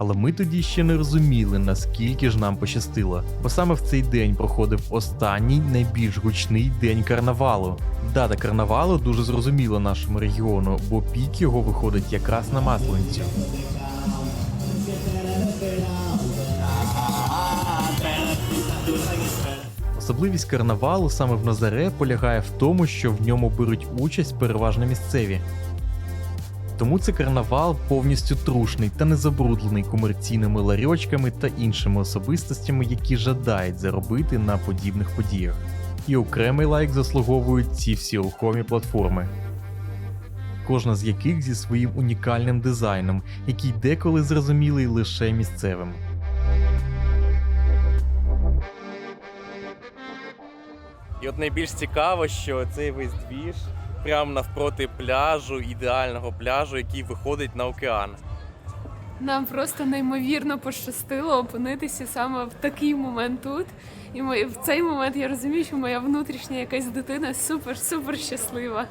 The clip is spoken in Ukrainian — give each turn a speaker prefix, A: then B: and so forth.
A: Але ми тоді ще не розуміли, наскільки ж нам пощастило, бо саме в цей день проходив останній найбільш гучний день карнавалу. Дата карнавалу дуже зрозуміла нашому регіону, бо пік його виходить якраз на масленицю. Особливість карнавалу саме в Назаре полягає в тому, що в ньому беруть участь переважно місцеві. Тому це карнавал повністю трушний та не забрудлений комерційними ларьочками та іншими особистостями, які жадають заробити на подібних подіях. І окремий лайк заслуговують ці всі рухомі платформи, кожна з яких зі своїм унікальним дизайном, який деколи зрозумілий лише місцевим.
B: І от найбільш цікаво, що цей весь двіж прямо навпроти пляжу, ідеального пляжу, який виходить на океан.
C: Нам просто неймовірно пощастило опинитися саме в такий момент тут. І в цей момент я розумію, що моя внутрішня якась дитина супер-супер щаслива.